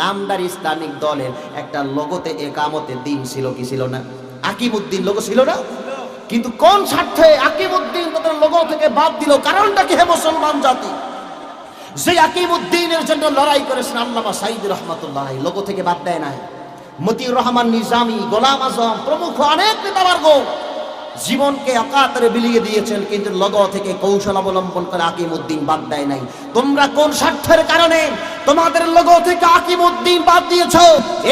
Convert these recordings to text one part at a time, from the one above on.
নামদার Islamic দলের একটা লোগোতে একামতে দিন ছিল কি ছিল না? আকিমুদ্দিন লোগো ছিল না? কিন্তু কোন স্বার্থে আকিমুদ্দিন তাদের লোগো থেকে বাদ দিল? কারণটা কি হে মুসলমান জাতি? যে আকিমুদ্দিনের জন্য লড়াই করেছেন আল্লামা সাইদ রহমতুল্লাহ লোগো থেকে বাদ দেয় নাই। মতিউর রহমান নিজামি, গোলাম আজম, প্রমুখ অনেক নেতাবর্গ জীবনকে অকাতরে বিলিয়ে দিয়েছেন, কিন্তু লগো থেকে কৌশল অবলম্বন করে আকিমুদ্দিন বাদ দেয় নাই। তোমরা কোন স্বার্থের কারণে তোমাদের লগো থেকে আকিমুদ্দিন বাদ দিয়েছ?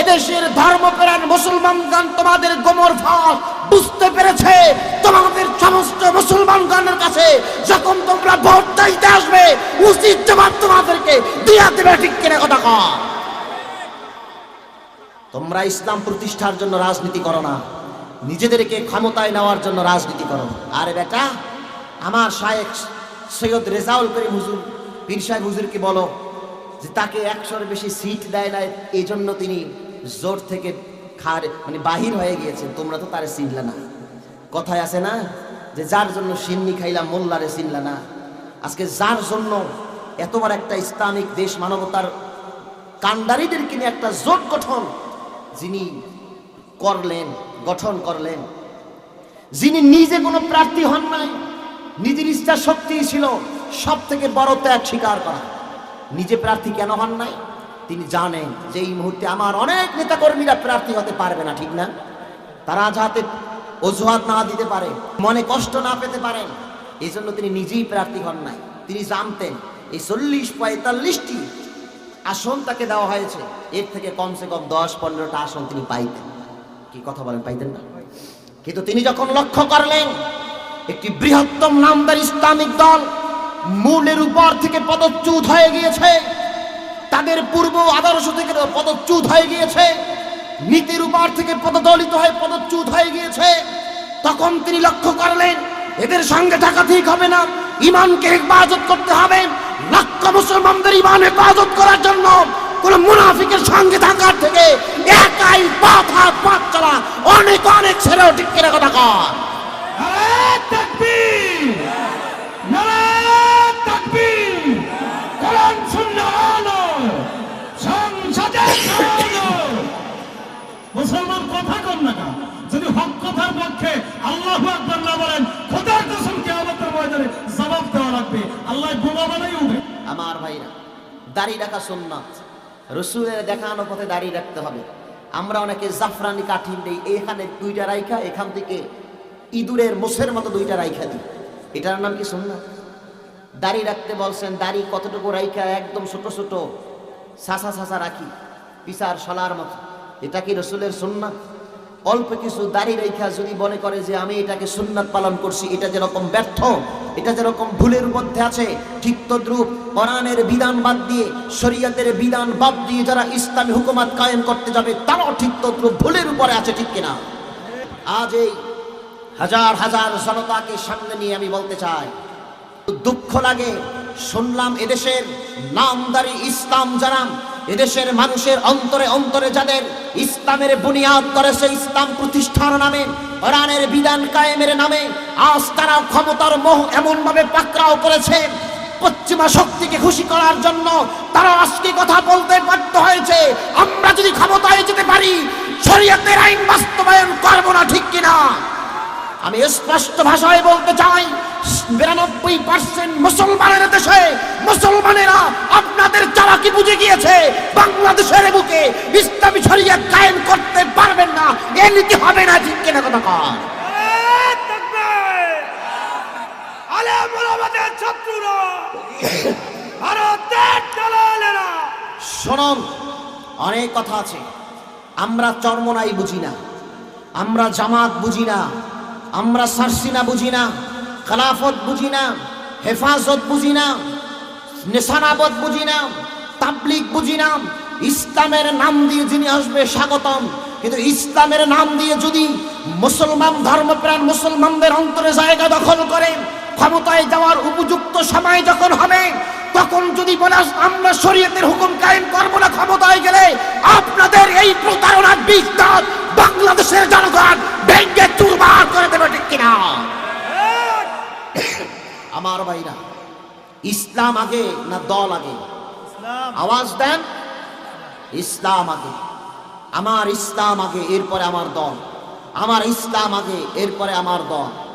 এদেশের ধর্মপ্রাণ মুসলমানগণ তোমাদের গোমর ফাঁস। বুঝতে পেরেছে? তোমাদের সমস্ত মুসলমানগণের কাছে যখন তোমরা ভোট চাইতে আসবে, উচিত জবাব তোমাদেরকে দিয়া দেবে, ঠিক কিনা কথা কর তোমরা ইসলাম প্রতিষ্ঠার জন্য রাজনীতি করো না। নিজেদেরকে ক্ষমতায় নেওয়ার জন্য রাজনীতি করো। আরে বেটা, আমার শায়েক সৈয়দ রেজাউল করিম হুজুর পীর সাহেব হুজুরকে বলো যে তাকে একশোর বেশি সিট দেয় না এই জন্য তিনি জোর থেকে খার মানে বাহির হয়ে গিয়েছেন। তোমরা তো তারে চিনলে না। কথায় আছে না যে যার জন্য সিন্নি খাইলাম মোল্লারে চিনলে না। আজকে যার জন্য এতবার একটা ইসলামিক দেশ মানবতার কান্ডারিদের কিনে একটা জোট গঠন, যিনি করলেন, গঠন করলেন। যিনি নিজে কোনো প্রার্থী হন নাই, নিজের ইচ্ছা শক্তি ছিল সব থেকে বড় ত্যাগ স্বীকার করা। নিজে প্রার্থী কেন হন নাই? তিনি জানেন যে এই মুহূর্তে আমার অনেক নেতাকর্মীরা প্রার্থী হতে পারবে না, ঠিক না? তারা যাতে অজুহাত না দিতে পারে, মনে কষ্ট না পেতে পারেন এই জন্য তিনি নিজেই প্রার্থী হন নাই। তিনি জানতেন এই চল্লিশ পঁয়তাল্লিশটি আসন তাকে দেওয়া হয়েছে। এর থেকে কমসে কম দশ পনেরোটা আসন তিনি পাইতেন। কি কথা বলেন, পাইতেন না। কিন্তু তিনি যখন লক্ষ্য করলেন, একটি বৃহত্তম নামদার ইসলামিক দল মূলের উপর থেকে পদচ্যুত হয়ে গিয়েছে, তাদের পূর্ব আদর্শ থেকে পদচ্যুত হয়ে গিয়েছে, নীতির উপর থেকে পদদলিত হয়ে পদচ্যুত হয়ে গিয়েছে, তখন তিনি লক্ষ্য করলেন, এদের সঙ্গে থাকা ঠিক হবে না। ইমানকে হেফাজত করতে হবে লক্ষ মুসলমানদের ইমান হেফাজত করার জন্য। কোন মুনাফিকের সঙ্গে থাকার থেকে একাই পথ হাত পথ চলা। অনেক অনেক ছেলেও ঠিক কিনা কথা কর! মুসলমান কথা কন না? যদি হক কথার পক্ষে আল্লাহ আকবার না বলেন খোদার কসম কিয়ামতের ময়দানে জবাব দেওয়া লাগবে। আল্লাহ বোমা বানাই উঠে। আমার ভাইরা দাড়ি রাখা সুন্নাত। রসুলের দেখানো পথে দাঁড়িয়ে রাখতে হবে। আমরা অনেকে জাফরানি কাঠি দিই এখানে দুইটা রাইখা, এখান থেকে ইঁদুরের মোষের মতো দুইটা রাইখা দিই। এটার নাম কি শুননা দাড়ি রাখতে বলছেন দাড়ি কতটুকু রাইখা, একদম ছোট ছোট সাসা সাসা রাখি, পিসার সলার মতো। এটা কি রসুলের সুন্নাত? অল্প কিছু দাড়ি রেখা যদি মনে করে যে আমি এটাকে সুন্নাত পালন করছি, এটা যেরকম ব্যর্থ, এটা যেরকম ভুলের মধ্যে আছে, ঠিক তদ্রুপ কোরআনের বিধান বাদ দিয়ে, শরীয়তের বিধান বাদ দিয়ে যারা ইসলামী হুকুমাত কায়েম করতে যাবে, তারাও ঠিক তদ্রুপ ভুলের উপরে আছে, ঠিক কিনা? আজ এই হাজার হাজার জনতাকে সামনে নিয়ে আমি বলতে চাই, দুঃখ লাগে, শুনলাম এদেশের নামদারি ইসলাম যারা এদেশের মানুষের অন্তরে অন্তরে যাদের ইসলামের বুনিয়াদ করেছে ইসলাম প্রতিষ্ঠার নামে, কোরআনের বিধান কায়েমের নামে, আজ তারা ক্ষমতার মোহ এমন ভাবে পাকড়াও করেছে, পশ্চিমা শক্তিকে খুশি করার জন্য তারা আজকে কথা বলতে বাধ্য হয়েছে। আমরা যদি ক্ষমতায় যেতে পারি, শরীয়তের আইন বাস্তবায়ন করব না, ঠিক কিনা? আমি স্পষ্ট ভাষায় বলতে চাই, বিরানব্বই পার্সেন্ট মুসলমানের দেশে মুসলমানেরা আপনাদের চালাকি বুঝে গিয়েছে? বাংলাদেশের বুকে ইসলামী শরিয়া কায়েম করতে পারবেন না, এ নীতি হবে না, ঠিক কিনা কথা কর শোনন, অনেক কথা আছে, আমরা চর্মনাই বুঝি না, আমরা জামাত বুঝি না আমরা সারসিনা বুঝি না। খেলাফত বুঝি না, হেফাজত বুঝি না নেশানাবত বুঝি না তাবলিক বুঝি না। ইসলামের নাম দিয়ে যিনি আসবে, স্বাগতম। কিন্তু ইসলামের নাম দিয়ে যদি মুসলমান ধর্মপ্রাণ মুসলমানদের অন্তরে জায়গা দখল করে, ক্ষমতায় যাওয়ার উপযুক্ত সময় যখন হবে, তখন যদি বলে, আমরা শরীয়তের হুকুম কায়েম করব না ক্ষমতায় গেলে, আপনাদের এই প্রতারণার বিস্তার বাংলাদেশের জনগণ ভেঙ্গে চুরমার করে দেবে ঠিক কিনা আমার ভাইরা ইসলাম আগে না দল আগে? আওয়াজ দেন। ইসলাম আগে। আমার ইসলাম আগে এরপরে আমার দল। আমার ইসলাম আগে এরপরে আমার দল।